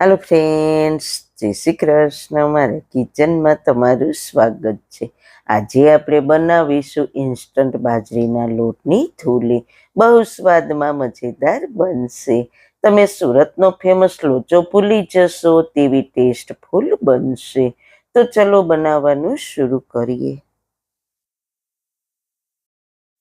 હાલો friends જય શ્રી કૃષ્ણ. મારા કિચનમાં તમારું સ્વાગત છે. આજે આપણે બનાવીશું ઇન્સ્ટન્ટ બાજરીના લોટની થૂલી. બહુ સ્વાદમાં મજેદાર બનશે. તમે સુરતનો ફેમસ લોચો ભૂલી જશો, તેવી ટેસ્ટફુલ બનશે. તો ચલો બનાવવાનું શરૂ કરીએ.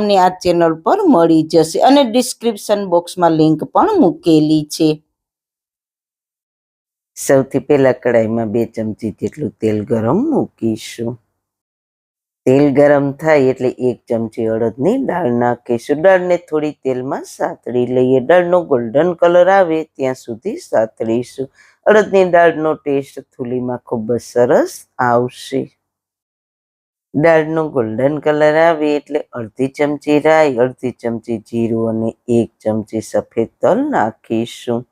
તમને આ ચેનલ પર મળી જશે અને ડિસ્ક્રિપ્શન બોક્સમાં લિંક પણ મૂકેલી છે. સૌથી પહેલા કડાઈમાં બે ચમચી જેટલું તેલ ગરમ મૂકીશું. તેલ ગરમ થાય એટલે એક ચમચી અડદની દાળ નાખીશું. દાળને થોડી તેલમાં સાતળી લઈએ. દાળનો ગોલ્ડન કલર આવે ત્યાં સુધી સાતળીશું. અડદની દાળનો ટેસ્ટ થૂલીમાં ખૂબ જ સરસ આવશે. દાળનો ગોલ્ડન કલર આવે એટલે અડધી ચમચી રાઈ, અડધી ચમચી જીરું અને એક ચમચી સફેદ તલ નાખીશું.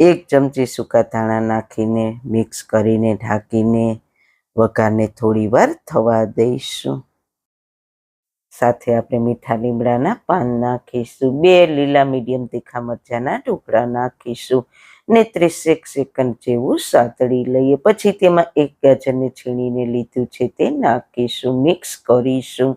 એક ચમચી સૂકા ધાણા નાખીને મિક્સ કરીને ઢાંકીને વઘારને થોડી વાર થવા દઈશું. સાથે આપણે મીઠા લીમડાના પાન નાખીશું. બે લીલા મીડિયમ તીખા મરચાના ટુકડા નાખીશું. ને ત્રીસેક સેકન્ડ જેવું સાતળી લઈએ. પછી તેમાં એક ગાજરને છીણીને લીધું છે તે નાખીશું મિક્સ કરીશું.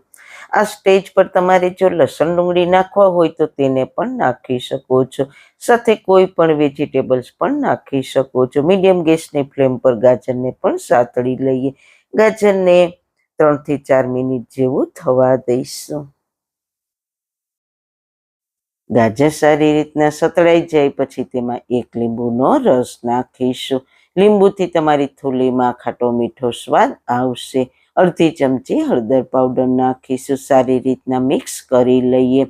આ સ્ટેજ પર તમારે જો લસણ ડુંગળી નાખવા હોય તો તેને પણ નાખી શકો છો. સાથે કોઈ પણ વેજીટેબલ્સ પણ નાખી શકો છો. મીડિયમ ગેસની ફ્લેમ પર ગાજરને પણ સાતળી લઈએ. ગાજરને ત્રણથી ચાર મિનિટ જેવું થવા દઈશું. ગાજર સારી રીતના સતળાઈ જાય, પછી તેમાં એક લીંબુનો રસ નાખીશું. લીંબુથી તમારી થૂલીમાં ખાટો મીઠો સ્વાદ આવશે. અડધી ચમચી હળદર પાવડર નાખીશું. સારી રીતના મિક્સ કરી લઈએ.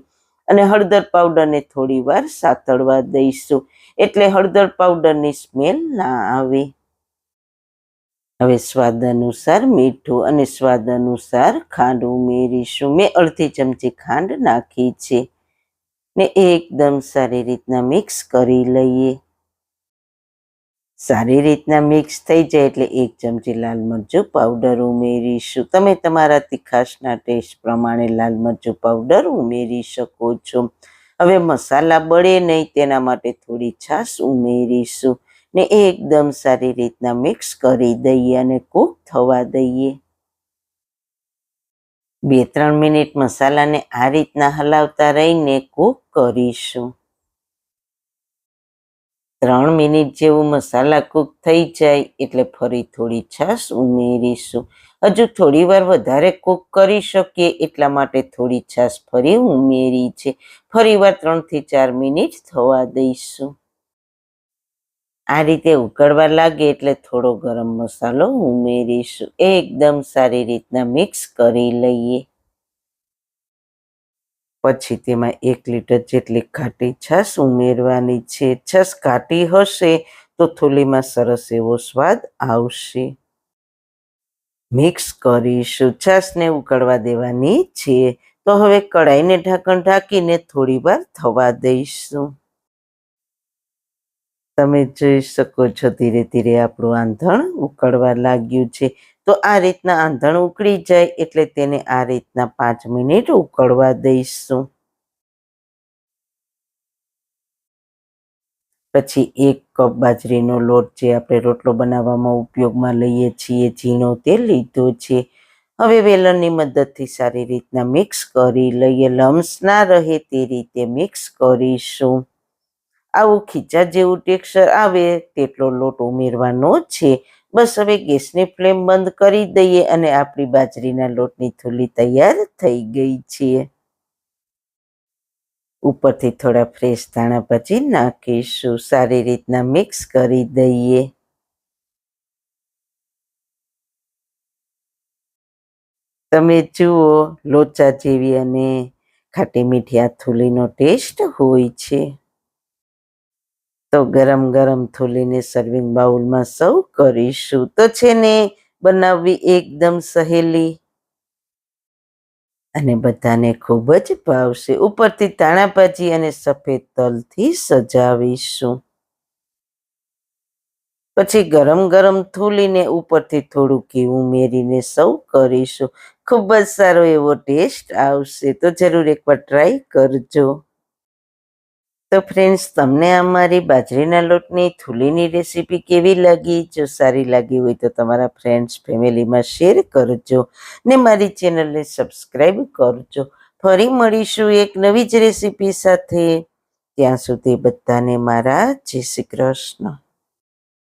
અને હળદર પાવડરને થોડી વાર સાતળવા દઈશું. એટલે હળદર પાવડરની સ્મેલ ના આવે. હવે સ્વાદ અનુસાર મીઠું અને સ્વાદ અનુસાર ખાંડ ઉમેરીશું. મેં અડધી ચમચી ખાંડ નાખી છે. ને એકદમ સારી રીતના મિક્સ કરી લઈએ. સારી રીતના મિક્સ થઈ જાય એટલે એક ચમચી લાલ મરચું પાવડર ઉમેરીશું. તમે તમારા તીખાશના ટેસ્ટ પ્રમાણે લાલ મરચું પાવડર ઉમેરી શકો છો. હવે મસાલા બળે નહીં તેના માટે થોડી છાશ ઉમેરીશું ને એકદમ સારી રીતના મિક્સ કરી દઈએ અને કૂક થવા દઈએ. બે ત્રણ મિનિટ મસાલાને આ રીતના હલાવતા રહીને કૂક કરીશું. ત્રણ મિનિટ જેવું મસાલા કૂક થઈ જાય એટલે ફરી થોડી છાશ ઉમેરીશું. હજુ થોડી વાર વધારે કૂક કરી શકીએ એટલા માટે થોડી છાશ ફરી ઉમેરી છે. ફરી વાર ત્રણથી ચાર મિનિટ થવા દઈશું. આ રીતે ઉકળવા લાગે એટલે થોડો ગરમ મસાલો ઉમેરીશું. એકદમ સારી રીતના મિક્સ કરી લઈએ. પછી તેમાં એક લીટર જેટલી ખાટી છાશ ઉમેરવાની છે. છાશ ખાટી હશે તો થોલીમાં સરસ એવો સ્વાદ આવશે. મિક્સ કરીશું. છાશને ઉકળવા દેવાની છે. તો હવે કઢાઈને ઢાંકણ ઢાંકીને થોડી વાર થવા દઈશું. તમે જોઈ શકો છો ધીરે ધીરે આપણું આંધણ ઉકળવા લાગ્યું છે. તો આ રીતના આંધણ ઉકળી જાય એટલે તેને આ રીતના પાંચ મિનિટ ઉકળવા દઈશું. પછી એક કપ બાજરીનો લોટ જે આપણે રોટલો બનાવવામાં ઉપયોગમાં લઈએ છીએ, ઝીણો તે લીધો છે. હવે વેલણની મદદથી સારી રીતના મિક્સ કરી લઈએ. લમ્સ ના રહે તે રીતે મિક્સ કરીશું. આવું ખીચા જેવું ટેક્સચર આવે તેટલો લોટ ઉમેરવાનો છે. બસ હવે ગેસની ફ્લેમ બંધ કરી દઈએ અને આપણી બાજરીના લોટની થૂલી તૈયાર થઈ ગઈ છે. ઉપરથી થોડા ફ્રેશ ધાણા પછી નાખીશું. સારી રીતના મિક્સ કરી દઈએ. તમે જુઓ, લોચા જેવી અને ખાટી મીઠી આ થૂલીનો ટેસ્ટ હોય છે. તો ગરમ ગરમ થૂલીને સર્વિંગ બાઉલમાં સૌ કરીશું. તો છે ને, બનાવવી એકદમ સહેલી અને બધાને ખૂબ જ ભાવશે. ઉપરથી તાણાભાજી અને સફેદ તલથી સજાવીશું. પછી ગરમ ગરમ થૂલીને ઉપરથી થોડું ઘી ઉમેરીને સૌ કરીશું. ખૂબ જ સારો એવો ટેસ્ટ આવશે. તો જરૂર એકવાર ટ્રાય કરજો. તો ફ્રેન્ડ્સ તમને અમારી બાજરીના લોટની થૂલીની રેસીપી કેવી લાગી? જો સારી લાગી હોય તો તમારા ફ્રેન્ડ્સ ફેમિલીમાં શેર કરજો ને મારી ચેનલને સબસ્ક્રાઈબ કરજો. ફરી મળીશું એક નવી જ રેસીપી સાથે. ત્યાં સુધી બધાને મારા જય શ્રી કૃષ્ણ.